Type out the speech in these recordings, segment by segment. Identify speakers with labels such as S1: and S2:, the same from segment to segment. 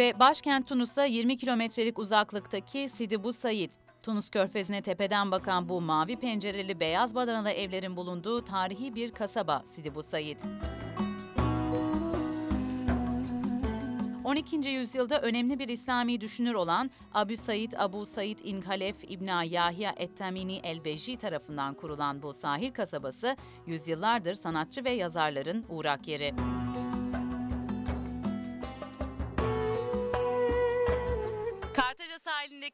S1: Ve başkent Tunus'a 20 kilometrelik uzaklıktaki Sidi Bu Said. Tunus körfezine tepeden bakan bu mavi pencereli beyaz badanalı evlerin bulunduğu tarihi bir kasaba Sidi Bu Said. 12. yüzyılda önemli bir İslami düşünür olan Abu Said Abu Said İn Halef İbn Yahya Et-Tamini el-Beji tarafından kurulan bu sahil kasabası, yüzyıllardır sanatçı ve yazarların uğrak yeri.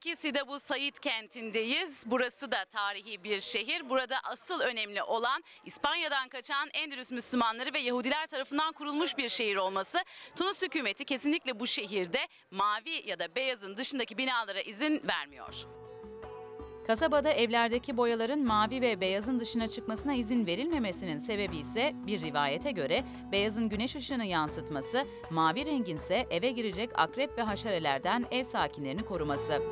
S1: Sahilindeki Sidabu Said kentindeyiz. Burası da tarihi bir şehir. Burada asıl önemli olan İspanya'dan kaçan Endülüs Müslümanları ve Yahudiler tarafından kurulmuş bir şehir olması. Tunus hükümeti kesinlikle bu şehirde mavi ya da beyazın dışındaki binalara izin vermiyor. Kasabada evlerdeki boyaların mavi ve beyazın dışına çıkmasına izin verilmemesinin sebebi ise bir rivayete göre beyazın güneş ışığını yansıtması, mavi rengin ise eve girecek akrep ve haşerelerden ev sakinlerini koruması.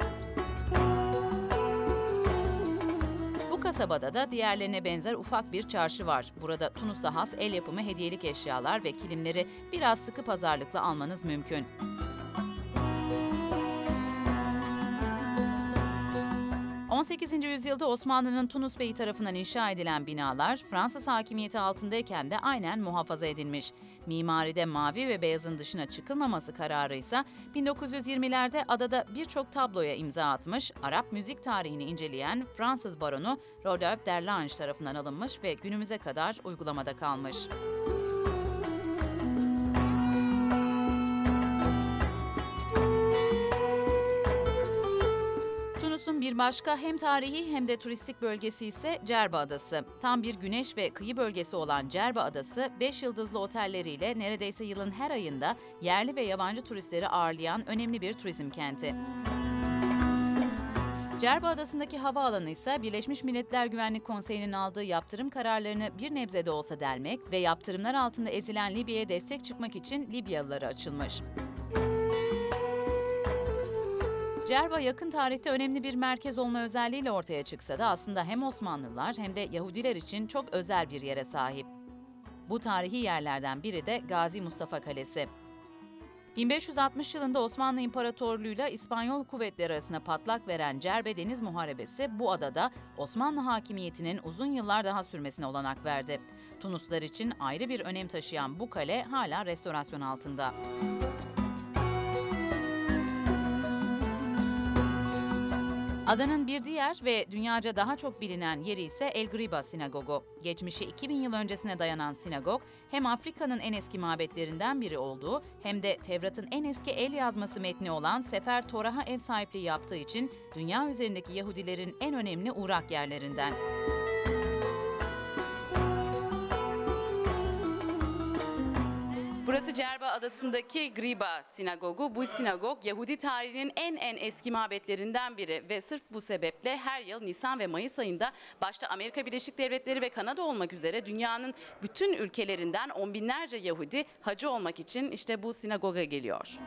S1: Kasabada da diğerlerine benzer ufak bir çarşı var. Burada Tunus'a has el yapımı hediyelik eşyalar ve kilimleri biraz sıkı pazarlıkla almanız mümkün. 18. yüzyılda Osmanlı'nın Tunus Bey'i tarafından inşa edilen binalar Fransız hakimiyeti altındayken de aynen muhafaza edilmiş. Mimaride mavi ve beyazın dışına çıkılmaması kararı ise 1920'lerde adada birçok tabloya imza atmış, Arap müzik tarihini inceleyen Fransız baronu Rodolphe Derlange tarafından alınmış ve günümüze kadar uygulamada kalmış. Bir başka hem tarihi hem de turistik bölgesi ise Cerba Adası. Tam bir güneş ve kıyı bölgesi olan Cerba Adası, 5 yıldızlı otelleriyle neredeyse yılın her ayında yerli ve yabancı turistleri ağırlayan önemli bir turizm kenti. Cerba Adası'ndaki havaalanı ise Birleşmiş Milletler Güvenlik Konseyi'nin aldığı yaptırım kararlarını bir nebze de olsa delmek ve yaptırımlar altında ezilen Libya'ya destek çıkmak için Libyalılara açılmış. Cerba yakın tarihte önemli bir merkez olma özelliğiyle ortaya çıksa da aslında hem Osmanlılar hem de Yahudiler için çok özel bir yere sahip. Bu tarihi yerlerden biri de Gazi Mustafa Kalesi. 1560 yılında Osmanlı İmparatorluğu'yla İspanyol kuvvetleri arasında patlak veren Cerbe Deniz Muharebesi bu adada Osmanlı hakimiyetinin uzun yıllar daha sürmesine olanak verdi. Tunuslar için ayrı bir önem taşıyan bu kale hala restorasyon altında. Adanın bir diğer ve dünyaca daha çok bilinen yeri ise El Griba Sinagogu. Geçmişi 2000 yıl öncesine dayanan sinagog, hem Afrika'nın en eski mabetlerinden biri olduğu hem de Tevrat'ın en eski el yazması metni olan Sefer Torah'a ev sahipliği yaptığı için dünya üzerindeki Yahudilerin en önemli uğrak yerlerinden. Burası Cerba Adası'ndaki Griba Sinagogu. Bu sinagog Yahudi tarihinin en en eski mabetlerinden biri ve sırf bu sebeple her yıl Nisan ve Mayıs ayında başta Amerika Birleşik Devletleri ve Kanada olmak üzere dünyanın bütün ülkelerinden on binlerce Yahudi hacı olmak için işte bu sinagoga geliyor.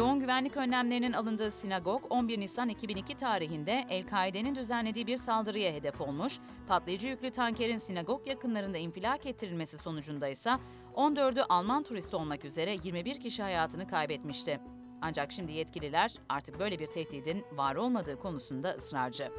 S1: Yoğun güvenlik önlemlerinin alındığı sinagog 11 Nisan 2002 tarihinde El-Kaide'nin düzenlediği bir saldırıya hedef olmuş. Patlayıcı yüklü tankerin sinagog yakınlarında infilak ettirilmesi sonucunda ise 14'ü Alman turist olmak üzere 21 kişi hayatını kaybetmişti. Ancak şimdi yetkililer artık böyle bir tehdidin var olmadığı konusunda ısrarcı.